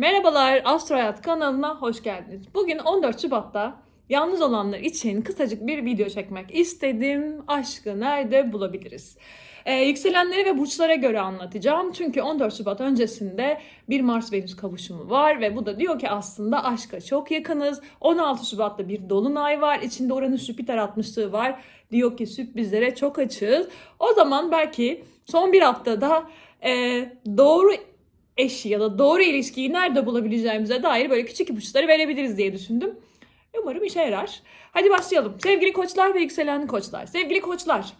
Merhabalar Astro Hayat kanalına hoş geldiniz. Bugün 14 Şubat'ta yalnız olanlar için kısacık bir video çekmek istedim. Aşkı nerede bulabiliriz? Ee, yükselenleri ve burçlara göre anlatacağım. Çünkü 14 Şubat öncesinde bir Mars-Venüs kavuşumu var ve bu da diyor ki aslında aşka çok yakınız. 16 Şubat'ta bir dolunay var. İçinde Uranüs-Jüpiter 60'lığı var. Diyor ki sürprizlere çok açığız. O zaman belki son bir haftada e, doğru eşi ya da doğru ilişkiyi nerede bulabileceğimize dair böyle küçük ipuçları verebiliriz diye düşündüm. Umarım işe yarar. Hadi başlayalım. Sevgili koçlar ve yükselen koçlar. Sevgili koçlar,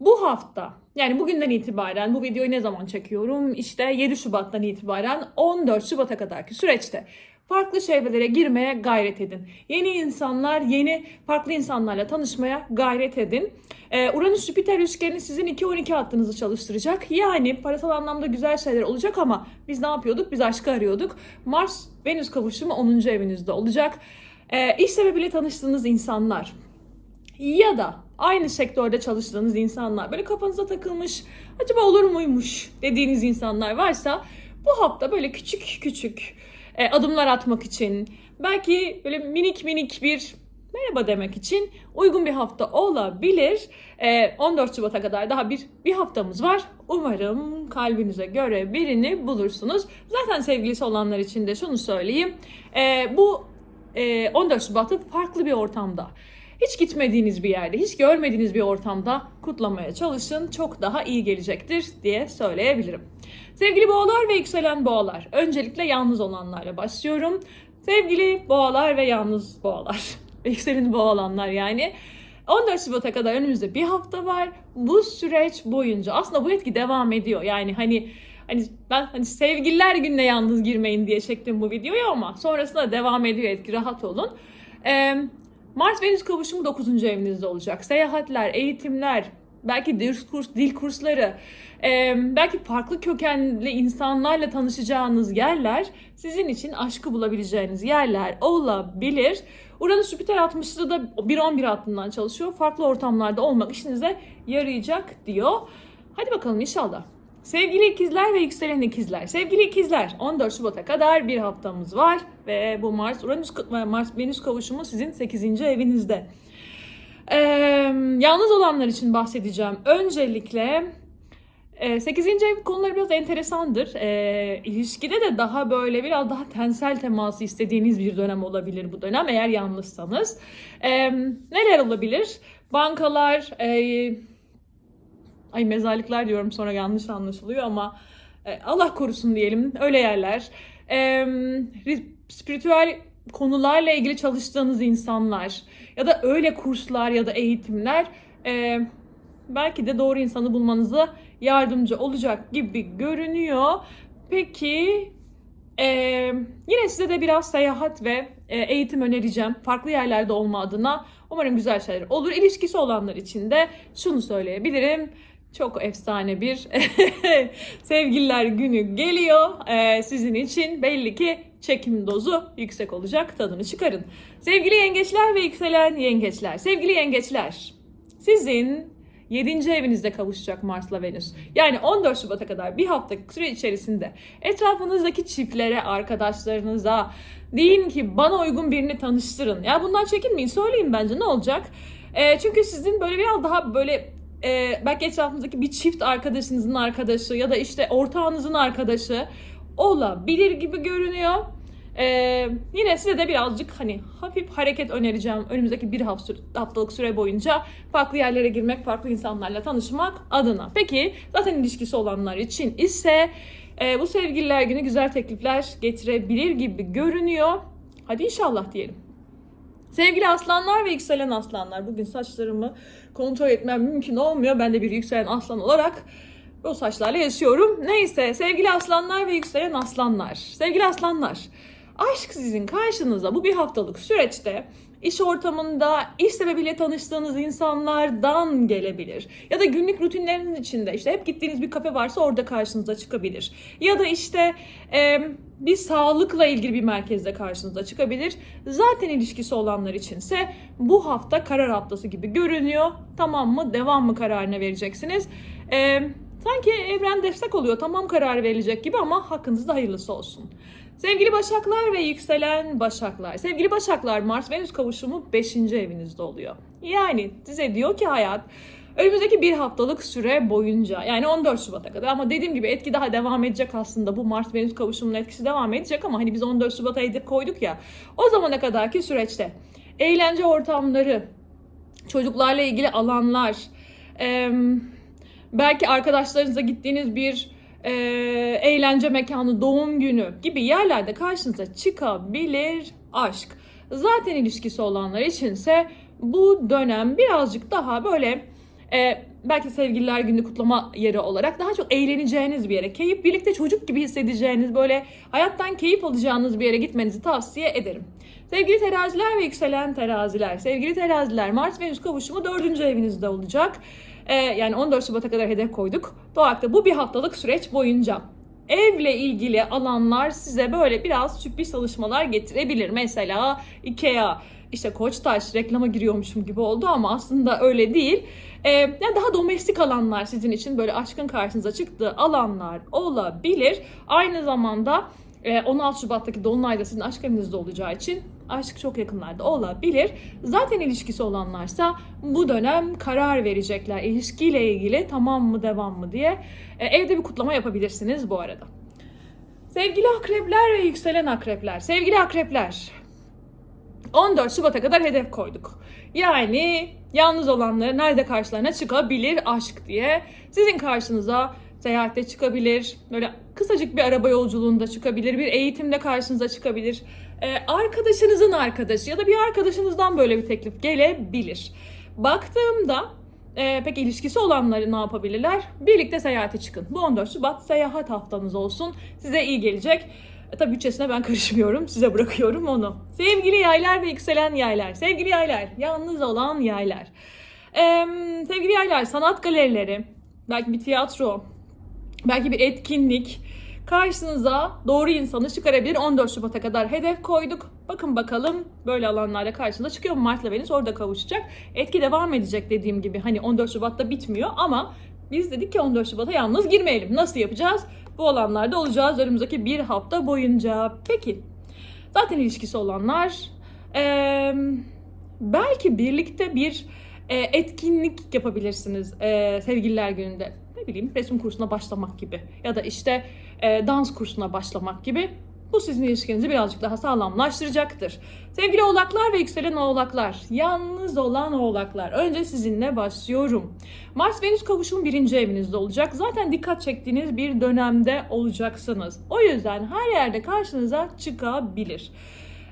bu hafta yani bugünden itibaren bu videoyu ne zaman çekiyorum? İşte 7 Şubat'tan itibaren 14 Şubat'a kadarki süreçte farklı çevrelere girmeye gayret edin. Yeni insanlar, yeni farklı insanlarla tanışmaya gayret edin. Ee, Uranüs-Jüpiter üçgeni sizin 2-12 hattınızı çalıştıracak. Yani parasal anlamda güzel şeyler olacak ama biz ne yapıyorduk? Biz aşkı arıyorduk. Mars-Venüs kavuşumu 10. evinizde olacak. Ee, iş sebebiyle tanıştığınız insanlar, ya da aynı sektörde çalıştığınız insanlar böyle kafanıza takılmış acaba olur muymuş dediğiniz insanlar varsa bu hafta böyle küçük küçük e, adımlar atmak için belki böyle minik minik bir merhaba demek için uygun bir hafta olabilir. E, 14 Şubat'a kadar daha bir bir haftamız var. Umarım kalbinize göre birini bulursunuz. Zaten sevgilisi olanlar için de şunu söyleyeyim. E, bu e, 14 Şubat'ı farklı bir ortamda hiç gitmediğiniz bir yerde, hiç görmediğiniz bir ortamda kutlamaya çalışın. Çok daha iyi gelecektir diye söyleyebilirim. Sevgili boğalar ve yükselen boğalar. Öncelikle yalnız olanlarla başlıyorum. Sevgili boğalar ve yalnız boğalar. Yükselen boğalanlar yani. 14 Şubat'a kadar önümüzde bir hafta var. Bu süreç boyunca aslında bu etki devam ediyor. Yani hani hani ben hani sevgililer gününe yalnız girmeyin diye çektim bu videoyu ama sonrasında devam ediyor etki rahat olun. Ee, Mars Venüs kavuşumu 9. evinizde olacak. Seyahatler, eğitimler, belki dil, kurs, dil kursları, e, belki farklı kökenli insanlarla tanışacağınız yerler sizin için aşkı bulabileceğiniz yerler olabilir. Uranüs Jüpiter 60'lı da 1-11 hattından çalışıyor. Farklı ortamlarda olmak işinize yarayacak diyor. Hadi bakalım inşallah. Sevgili ikizler ve yükselen ikizler. Sevgili ikizler 14 Şubat'a kadar bir haftamız var ve bu Mars Uranüs Mars Venüs kavuşumu sizin 8. evinizde. Ee, yalnız olanlar için bahsedeceğim. Öncelikle 8. ev konuları biraz enteresandır. E, ilişkide de daha böyle biraz daha tensel teması istediğiniz bir dönem olabilir bu dönem eğer yalnızsanız. E, neler olabilir? Bankalar, e, ay mezarlıklar diyorum sonra yanlış anlaşılıyor ama e, Allah korusun diyelim öyle yerler. E, spiritüel konularla ilgili çalıştığınız insanlar ya da öyle kurslar ya da eğitimler e, belki de doğru insanı bulmanıza yardımcı olacak gibi görünüyor. Peki e, yine size de biraz seyahat ve e, eğitim önereceğim. Farklı yerlerde olma adına umarım güzel şeyler olur. İlişkisi olanlar için de şunu söyleyebilirim. Çok efsane bir sevgililer günü geliyor. Ee, sizin için belli ki çekim dozu yüksek olacak. Tadını çıkarın. Sevgili yengeçler ve yükselen yengeçler. Sevgili yengeçler. Sizin 7. evinizde kavuşacak Mars'la Venüs. Yani 14 Şubat'a kadar bir hafta süre içerisinde etrafınızdaki çiftlere, arkadaşlarınıza deyin ki bana uygun birini tanıştırın. Ya bundan çekinmeyin. Söyleyin bence ne olacak? E, çünkü sizin böyle biraz daha böyle e, belki etrafınızdaki bir çift arkadaşınızın arkadaşı ya da işte ortağınızın arkadaşı olabilir gibi görünüyor. Ee, yine size de birazcık hani hafif hareket önereceğim önümüzdeki bir haftalık süre boyunca farklı yerlere girmek, farklı insanlarla tanışmak adına. Peki zaten ilişkisi olanlar için ise e, bu sevgililer günü güzel teklifler getirebilir gibi görünüyor. Hadi inşallah diyelim. Sevgili aslanlar ve yükselen aslanlar. Bugün saçlarımı kontrol etmem mümkün olmuyor. Ben de bir yükselen aslan olarak bu saçlarla yaşıyorum. Neyse sevgili aslanlar ve yükselen aslanlar. Sevgili aslanlar. Aşk sizin karşınıza bu bir haftalık süreçte iş ortamında, iş sebebiyle tanıştığınız insanlardan gelebilir. Ya da günlük rutinleriniz içinde işte hep gittiğiniz bir kafe varsa orada karşınıza çıkabilir. Ya da işte e, bir sağlıkla ilgili bir merkezde karşınıza çıkabilir. Zaten ilişkisi olanlar içinse bu hafta karar haftası gibi görünüyor. Tamam mı, devam mı kararını vereceksiniz. E, sanki evren destek oluyor, tamam karar verilecek gibi ama hakkınızda hayırlısı olsun. Sevgili Başaklar ve yükselen Başaklar. Sevgili Başaklar Mars Venüs kavuşumu 5. evinizde oluyor. Yani size diyor ki hayat önümüzdeki bir haftalık süre boyunca yani 14 Şubat'a kadar ama dediğim gibi etki daha devam edecek aslında bu Mars Venüs kavuşumunun etkisi devam edecek ama hani biz 14 Şubat'a hedef koyduk ya o zamana kadarki süreçte eğlence ortamları, çocuklarla ilgili alanlar, belki arkadaşlarınızla gittiğiniz bir e, eğlence mekanı, doğum günü gibi yerlerde karşınıza çıkabilir aşk. Zaten ilişkisi olanlar içinse bu dönem birazcık daha böyle e, belki sevgililer günü kutlama yeri olarak daha çok eğleneceğiniz bir yere, keyif birlikte çocuk gibi hissedeceğiniz, böyle hayattan keyif alacağınız bir yere gitmenizi tavsiye ederim. Sevgili teraziler ve yükselen teraziler, sevgili teraziler Mars Venüs kavuşumu dördüncü evinizde olacak. Ee, yani 14 Şubat'a kadar hedef koyduk. Doğak'ta bu bir haftalık süreç boyunca evle ilgili alanlar size böyle biraz sürpriz çalışmalar getirebilir. Mesela Ikea, işte Koçtaş reklama giriyormuşum gibi oldu ama aslında öyle değil. Ee, yani daha domestik alanlar sizin için böyle aşkın karşınıza çıktığı alanlar olabilir. Aynı zamanda e, 16 Şubat'taki Dolunay'da sizin aşk evinizde olacağı için aşk çok yakınlarda olabilir. Zaten ilişkisi olanlarsa bu dönem karar verecekler ilişkiyle ilgili tamam mı devam mı diye. E, evde bir kutlama yapabilirsiniz bu arada. Sevgili akrepler ve yükselen akrepler. Sevgili akrepler. 14 Şubat'a kadar hedef koyduk. Yani yalnız olanları nerede karşılarına çıkabilir aşk diye. Sizin karşınıza seyahatte çıkabilir. Böyle kısacık bir araba yolculuğunda çıkabilir. Bir eğitimde karşınıza çıkabilir. Ee, arkadaşınızın arkadaşı ya da bir arkadaşınızdan böyle bir teklif gelebilir. Baktığımda e, peki ilişkisi olanları ne yapabilirler? Birlikte seyahate çıkın. Bu 14 Şubat seyahat haftanız olsun. Size iyi gelecek. E, tabii bütçesine ben karışmıyorum. Size bırakıyorum onu. Sevgili yaylar ve yükselen yaylar. Sevgili yaylar. Yalnız olan yaylar. Ee, sevgili yaylar sanat galerileri. Belki bir tiyatro. Belki bir etkinlik. Karşınıza doğru insanı çıkarabilir. 14 Şubat'a kadar hedef koyduk. Bakın bakalım böyle alanlarda karşınıza çıkıyor mu? Mart'la Venüs orada kavuşacak. Etki devam edecek dediğim gibi. Hani 14 Şubat'ta bitmiyor ama biz dedik ki 14 Şubat'a yalnız girmeyelim. Nasıl yapacağız? Bu alanlarda olacağız önümüzdeki bir hafta boyunca. Peki. Zaten ilişkisi olanlar eee, belki birlikte bir e, etkinlik yapabilirsiniz e, sevgililer gününde. Ne bileyim resim kursuna başlamak gibi ya da işte e, dans kursuna başlamak gibi. Bu sizin ilişkinizi birazcık daha sağlamlaştıracaktır. Sevgili oğlaklar ve yükselen oğlaklar, yalnız olan oğlaklar. Önce sizinle başlıyorum. Mars Venüs kavuşum birinci evinizde olacak. Zaten dikkat çektiğiniz bir dönemde olacaksınız. O yüzden her yerde karşınıza çıkabilir.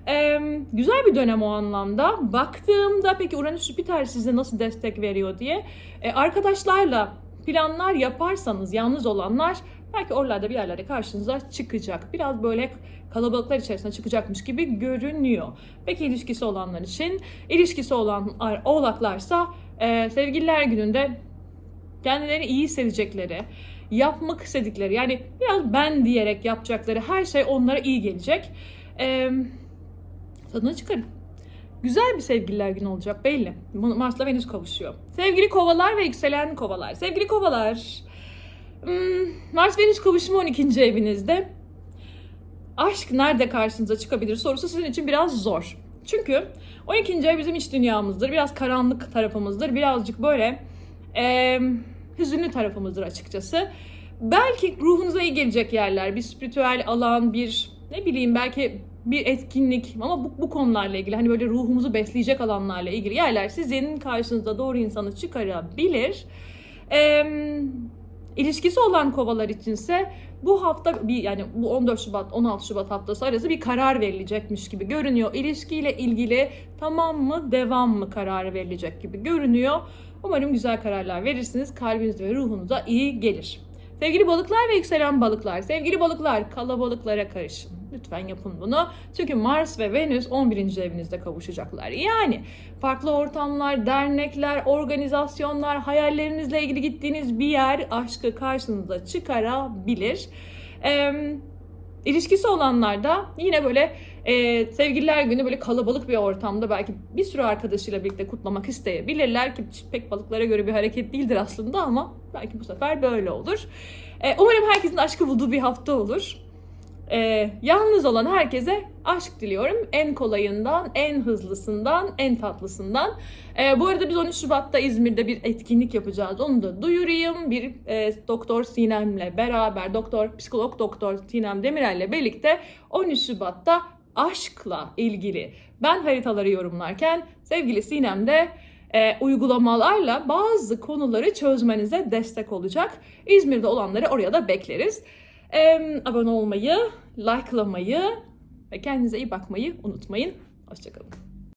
Ee, güzel bir dönem o anlamda. Baktığımda peki Uranüs Jüpiter size nasıl destek veriyor diye. Ee, arkadaşlarla planlar yaparsanız yalnız olanlar belki oralarda bir yerlerde karşınıza çıkacak. Biraz böyle kalabalıklar içerisinde çıkacakmış gibi görünüyor. Peki ilişkisi olanlar için ilişkisi olan oğlaklarsa e, sevgililer gününde kendilerini iyi hissedecekleri, yapmak istedikleri yani biraz ben diyerek yapacakları her şey onlara iyi gelecek. Eee tadını çıkarın. Güzel bir sevgililer günü olacak belli. Mars'la Venüs kavuşuyor. Sevgili kovalar ve yükselen kovalar. Sevgili kovalar. hmm, Mars Venüs kavuşumu 12. evinizde. Aşk nerede karşınıza çıkabilir sorusu sizin için biraz zor. Çünkü 12. ev bizim iç dünyamızdır. Biraz karanlık tarafımızdır. Birazcık böyle e, hüzünlü tarafımızdır açıkçası. Belki ruhunuza iyi gelecek yerler. Bir spiritüel alan, bir ne bileyim belki bir etkinlik ama bu, bu konularla ilgili hani böyle ruhumuzu besleyecek alanlarla ilgili yerler sizin karşınıza doğru insanı çıkarabilir. Ee, ilişkisi olan kovalar içinse bu hafta bir yani bu 14 Şubat 16 Şubat haftası arası bir karar verilecekmiş gibi görünüyor. İlişkiyle ilgili tamam mı devam mı kararı verilecek gibi görünüyor. Umarım güzel kararlar verirsiniz. Kalbiniz ve ruhunuza iyi gelir. Sevgili balıklar ve yükselen balıklar, sevgili balıklar kalabalıklara karışın. Lütfen yapın bunu. Çünkü Mars ve Venüs 11. evinizde kavuşacaklar. Yani farklı ortamlar, dernekler, organizasyonlar, hayallerinizle ilgili gittiğiniz bir yer aşkı karşınıza çıkarabilir. Ee, İlişkisi olanlar da yine böyle e, sevgililer günü böyle kalabalık bir ortamda belki bir sürü arkadaşıyla birlikte kutlamak isteyebilirler ki pek balıklara göre bir hareket değildir aslında ama belki bu sefer böyle olur. E, umarım herkesin aşkı bulduğu bir hafta olur. Ee, yalnız olan herkese aşk diliyorum. En kolayından, en hızlısından, en tatlısından. Ee, bu arada biz 13 Şubat'ta İzmir'de bir etkinlik yapacağız. Onu da duyurayım. Bir e, Doktor Sinem'le beraber, doktor, psikolog doktor Sinem Demirel'le birlikte 13 Şubat'ta aşkla ilgili ben haritaları yorumlarken sevgili Sinem de e, uygulamalarla bazı konuları çözmenize destek olacak. İzmir'de olanları oraya da bekleriz. E, abone olmayı, likelamayı ve kendinize iyi bakmayı unutmayın. Hoşçakalın.